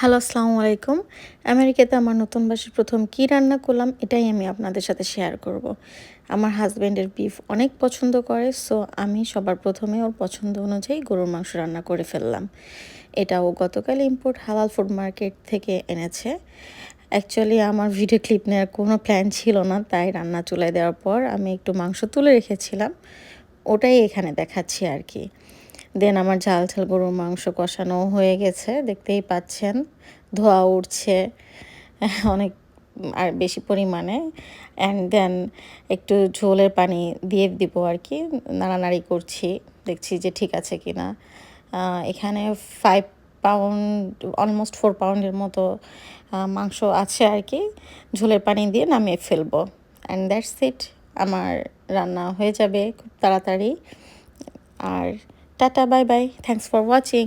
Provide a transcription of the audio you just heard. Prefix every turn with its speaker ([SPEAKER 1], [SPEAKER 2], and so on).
[SPEAKER 1] Hello, আসসালামু আলাইকুম। আমেরিকাতে আমার নতুন বাসের প্রথম কী রান্না করলাম, এটাই আমি আপনাদের সাথে শেয়ার করব। আমার হাজব্যান্ডের বিফ অনেক পছন্দ করে সো আমি সবার প্রথমে ওর পছন্দ অনুযায়ী গরুর মাংস রান্না করে ফেললাম। এটা ও গতকাল ইম্পোর্ট হালাল ফুড মার্কেট থেকে এনেছে। অ্যাকচুয়ালি আমার ভিডিও ক্লিপ নেওয়ার কোনো প্ল্যান ছিল না, তাই রান্না চুলায় দেওয়ার পর আমি একটু মাংস তুলে রেখেছিলাম। ওটাই এখানে দেখাচ্ছি আর কি। দেন আমার ঝাল ঝাল গরুর মাংস কষানো হয়ে গেছে, দেখতেই পাচ্ছেন, ধোয়া উঠছে অনেক, আর বেশি পরিমাণে অ্যান্ড দেন একটু ঝোলের পানি দিয়ে দিব আর কি, নাড়ানাড়ি করছি, দেখছি যে ঠিক আছে কি না এখানে ফাইভ পাউন্ড অলমোস্ট ফোর পাউন্ডের মতো মাংস আছে আর কি, ঝোলের পানি দিয়ে নামিয়ে ফেলব অ্যান্ড দ্যাটস ইট আমার রান্না হয়ে যাবে খুব তাড়াতাড়ি, আর tata bye bye thanks for watching